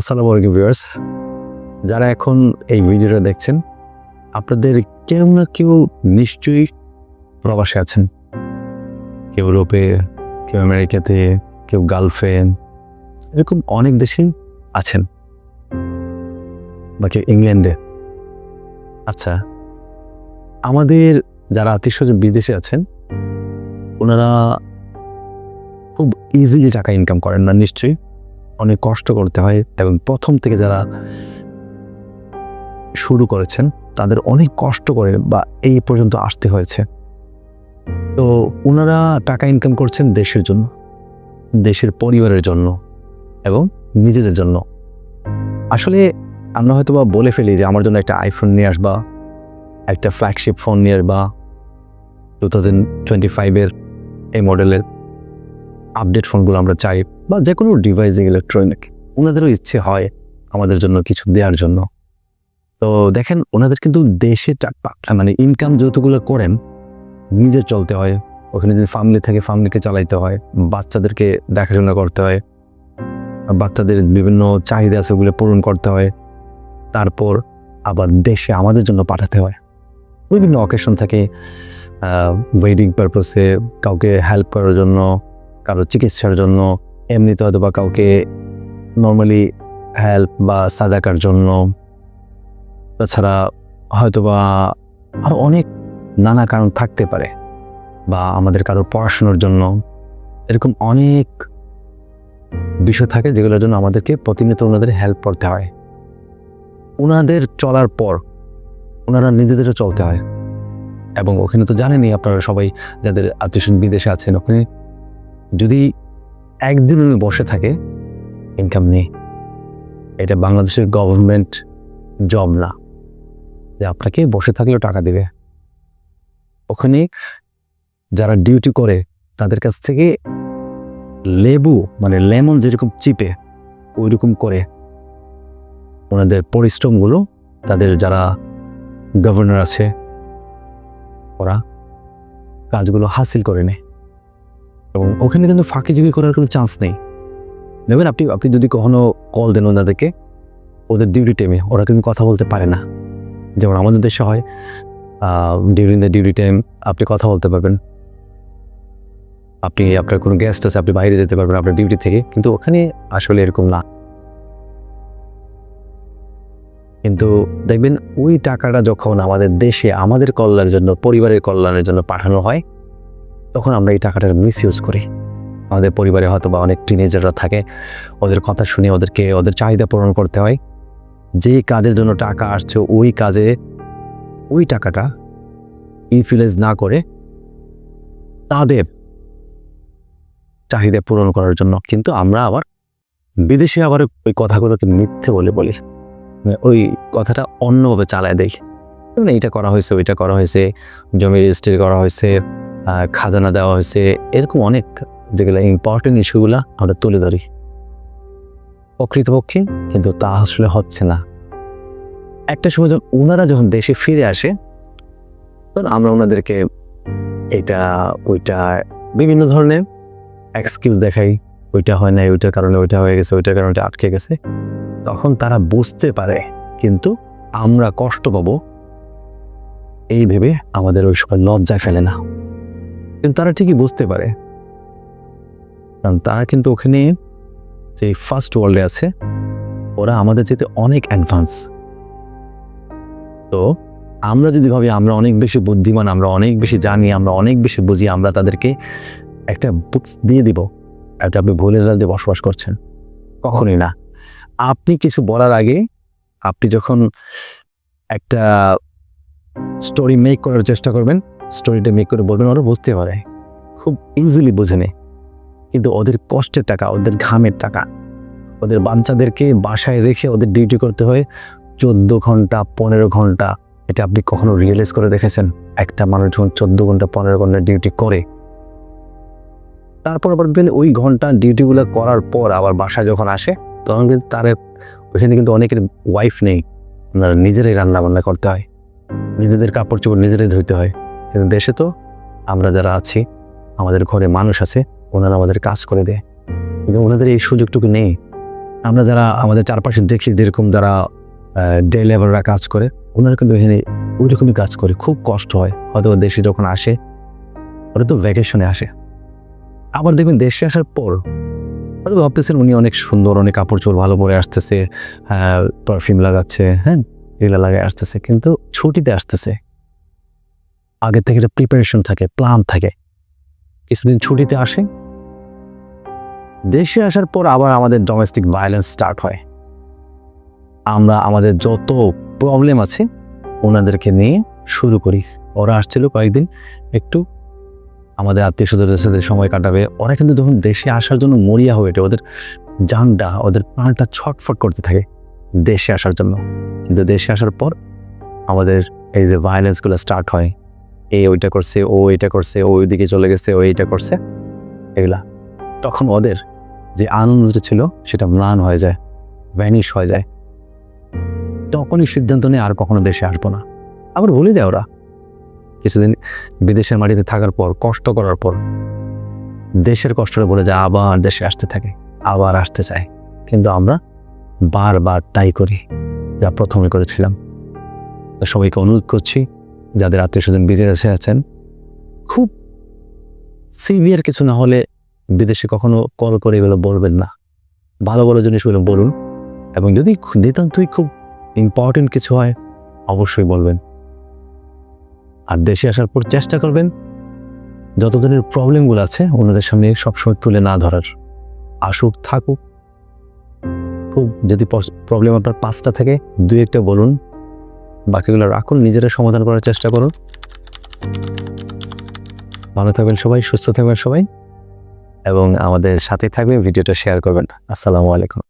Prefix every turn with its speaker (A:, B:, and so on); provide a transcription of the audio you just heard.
A: আসসালামু আলাইকুম ভিউয়ার্স। যারা এখন এই ভিডিওটা দেখছেন, আপনাদের কেউ না কেউ নিশ্চয়ই প্রবাসে আছেন। কেউ ইউরোপে, কেউ আমেরিকাতে, কেউ গালফে, এরকম অনেক দেশেই আছেন। বা কেউ ইংল্যান্ডে। আচ্ছা আমাদের যারা আত্মীয় বিদেশে আছেন, ওনারা খুব ইজিলি টাকা ইনকাম করেন না, নিশ্চয়ই। অনেক কষ্ট করতে হয় এবং প্রথম থেকে যারা শুরু করেছেন, তাদের অনেক কষ্ট করে বা এই পর্যন্ত আসতে হয়েছে। তো ওনারা টাকা ইনকাম করছেন দেশের জন্য, দেশের পরিবারের জন্য এবং নিজেদের জন্য। আসলে আমরা হয়তো বা বলে ফেলি যে আমার জন্য একটা আইফোন নিয়ে আসবা, একটা ফ্ল্যাগশিপ ফোন নিয়ে আসবা টু থাউজেন্ড টোয়েন্টি ফাইভের এই মডেলের আপডেট ফোনগুলো আমরা চাই। বা যে কোনো ডিভাইসিং ইলেকট্রনিক ওনাদেরও ইচ্ছে হয় আমাদের জন্য কিছু দেওয়ার জন্য। তো দেখেন, ওনাদের কিন্তু দেশে মানে ইনকাম যতগুলো করেন নিজে চলতে হয়। ওখানে যদি ফ্যামিলি থাকে ফ্যামিলিকে চালাইতে হয়, বাচ্চাদেরকে দেখাশোনা করতে হয়, বাচ্চাদের বিভিন্ন চাহিদা আছে ওগুলো পূরণ করতে হয়, তারপর আবার দেশে আমাদের জন্য পাঠাতে হয়। বিভিন্ন অকেশন থাকে ওয়েডিং পারপাসে কাউকে হেল্প করার জন্য, কারও চিকিৎসার জন্য এমনিতে হয়তো বা কাউকে নর্মালি হেল্প বা সাদাকার জন্য। তাছাড়া হয়তো বা আরও অনেক নানা কারণ থাকতে পারে বা আমাদের কারও পড়াশুনোর জন্য। এরকম অনেক বিষয় থাকে যেগুলোর জন্য আমাদেরকে প্রতিনিয়ত ওনাদের হেল্প করতে হয়। ওনাদের চলার পর ওনারা নিজেদেরও চলতে হয়। এবং ওখানে তো জানেনই আপনারা সবাই যাদের আত্মীয় বিদেশে আছেন, ওখানে যদি একদিন উনি বসে থাকে ইনকাম নেই। এটা বাংলাদেশের গভর্নমেন্ট জব না। যে আপনাকে বসে থাকলেও টাকা দেবে। ওখানে যারা ডিউটি করে, তাদের কাছ থেকে লেবু মানে লেমন যেরকম চিপে ওই রকম করে। ওনাদের পরিশ্রমগুলো, তাদের যারা গভর্নর আছে, ওরা কাজগুলো হাসিল করে নেয়। এবং ওখানে কিন্তু ফাঁকি ঝুঁকি করার কোনো চান্স নেই। দেখবেন আপনি আপনি যদি কখনো কল দেন ওনাদেরকে, ওদের ডিউটি টাইমে ওরা কিন্তু কথা বলতে পারে না। যেমন আমাদের দেশে হয় ডিউরিং দ্য ডিউটি টাইম আপনি কথা বলতে পারবেন। আপনি, আপনার কোনো গেস্ট আছে, আপনি বাইরে যেতে পারবেন আপনার ডিউটি থেকে, কিন্তু ওখানে আসলে এরকম না। কিন্তু দেখবেন, ওই টাকাটা যখন আমাদের দেশে, আমাদের কল্যাণের জন্য, পরিবারের কল্যাণের জন্য পাঠানো হয় তখন আমরা এই টাকাটার মিস ইউজ করি। আমাদের পরিবারে হয়তো বা অনেক টিনেজাররা থাকে, ওদের কথা শুনে ওদেরকে ওদের চাহিদা পূরণ করতে হয়। যে কাজের জন্য টাকা আসছে ওই কাজে ওই টাকাটা ইনফ্লুয়েন্স না করে তাদের চাহিদা পূরণ করার জন্য। কিন্তু আমরা আবার বিদেশে আবার ওই কথাগুলোকে মিথ্যে বলে বলি। মানে ওই কথাটা অন্যভাবে চালায় দেই। যেমন এইটা করা হয়েছে, ওইটা করা হয়েছে, জমি রেজিস্ট্রি করা হয়েছে খাজানা দেওয়া হয়েছে। এরকম অনেক যেগুলো ইম্পর্টেন্ট ইস্যুগুলো আমরা তুলে ধরি। প্রকৃতপক্ষে কিন্তু তা আসলে হচ্ছে না। একটা সময় যখন ওনারা যখন দেশে ফিরে আসে, তখন আমরা ওনাদেরকে এটা, ওইটা বিভিন্ন ধরনের এক্সকিউজ দেখাই। ওইটা হয় না ওইটার কারণে ওইটা হয়ে গেছে, ওইটার কারণে ওইটা আটকে গেছে। তখন তারা বুঝতে পারে, কিন্তু আমরা কষ্ট পাবো। এই ভেবে আমাদের ওই সময় লজ্জায় ফেলে না। কিন্তু তারা ঠিকই বুঝতে পারে। কারণ তারা কিন্তু ওখানে যে ফার্স্ট ওয়ার্ল্ডে আছে, ওরা আমাদের যেতে অনেক অ্যাডভান্স তো আমরা যদি ভাবি আমরা অনেক বেশি বুদ্ধিমান, আমরা অনেক বেশি জানি, আমরা অনেক বেশি বুঝি, আমরা তাদেরকে একটা বুকস দিয়ে দিব। একটা আপনি ভুলের রাজ্যে বসবাস করছেন। কখনই না। আপনি কিছু বলার আগে আপনি যখন একটা স্টোরি মেক করার চেষ্টা করবেন স্টোরিটা মেক করে বলবেন, ওরা বুঝতে পারে। খুব ইজিলি বোঝে নেয়। কিন্তু ওদের কষ্টের টাকা, ওদের ঘামের টাকা, ওদের বাচ্চাদেরকে বাসায় রেখে ওদের ডিউটি করতে হয় চোদ্দ ঘণ্টা, পনেরো ঘণ্টা। এটা আপনি কখনো রিয়েলাইজ করে দেখেছেন? একটা মানুষ যখন চোদ্দ ঘণ্টা, পনেরো ঘণ্টা ডিউটি করে, তারপর আবার ওই ঘণ্টা ডিউটিগুলো করার পর আবার বাসায় যখন আসে, তখন কিন্তু তার ওইখানে কিন্তু অনেকের ওয়াইফ নেই। ওনারা নিজেরাই রান্না বান্না করতে হয়। নিজেদের কাপড় চোপড় নিজেরাই ধুইতে হয়। কিন্তু দেশে তো আমরা যারা আছি, আমাদের ঘরে মানুষ আছে, ওনারা আমাদের কাজ করে দেয়। কিন্তু ওনাদের এই সুযোগটুকু নেই। আমরা যারা আমাদের চারপাশে দেখি যেরকম যারা ডে লেবাররা কাজ করে, ওনারা কিন্তু এখানে ওই রকমই কাজ করে। খুব কষ্ট হয়। হয়তো দেশে যখন আসে, ওরা তো ভ্যাকেশনে আসে। আবার দেখবেন দেশে আসার পর হয়তো ভাবতেছেন উনি অনেক সুন্দর, অনেক কাপড় চোপড় ভালো পরে আসতেছে পারফিউম লাগাচ্ছে হ্যাঁ এগুলো লাগায় আসতেছে, কিন্তু ছুটিতে আসতেছে। আগে থেকে একটা প্রিপারেশন থাকে প্ল্যান থাকে। কিছুদিন ছুটিতে আসে। দেশে আসার পর আবার আমাদের ডোমেস্টিক ভায়োলেন্স স্টার্ট হয়। আমরা আমাদের যত প্রবলেম আছে ওনাদেরকে নিয়ে শুরু করি। ওরা আসছিল কয়েকদিন একটু আমাদের আত্মীয় স্বজনদের সাথে সময় কাটাবে। ওরা কিন্তু তখন দেশে আসার জন্য মরিয়া হয়ে ওঠে ওদের জানটা ওদের প্রাণটা ছটফট করতে থাকে দেশে আসার জন্য। কিন্তু দেশে আসার পর আমাদের এই যে ভায়োলেন্সগুলো স্টার্ট হয় এ ওইটা করছে, ও এটা করছে, ও ওইদিকে চলে গেছে, ও এইটা করছে। এগুলা। তখন ওদের যে আনন্দটা ছিল, সেটা ম্লান হয়ে যায় ভ্যানিশ হয়ে যায়। তখনই সিদ্ধান্ত নিয়ে আর কখনো দেশে আসব না। আবার ভুলে যায় ওরা। কিছুদিন বিদেশের মাটিতে থাকার পর, কষ্ট করার পর, দেশের কষ্টটা বলে যায়, আবার দেশে আসতে থাকে, আবার আসতে চায়। কিন্তু আমরা বারবার তাই করি, যা প্রথমে করেছিলাম। সবাইকে অনুরোধ করছি যাদের আত্মীয় স্বজন বিদেশে আছেন, খুব সিভিয়ার কিছু না হলে বিদেশে কখনো কল করে এগুলো বলবেন না। ভালো ভালো জিনিসগুলো বলুন। এবং যদি নিতান্তই খুব ইম্পর্টেন্ট কিছু হয়, অবশ্যই বলবেন। আর দেশে আসার পর চেষ্টা করবেন যত ধরনের প্রবলেমগুলো আছে, ওনাদের সামনে সবসময় তুলে না ধরার। আসুক, থাকুক। খুব যদি প্রবলেম আপনার পাঁচটা থাকে, দুই একটা বলুন। বাকিগুলো রাখুন, নিজেরা সমাধান করার চেষ্টা করুন। ভালো থাকবেন সবাই, সুস্থ থাকবেন সবাই। এবং আমাদের সাথে থাকবেন, ভিডিওটা শেয়ার করবেন আসসালামু আলাইকুম।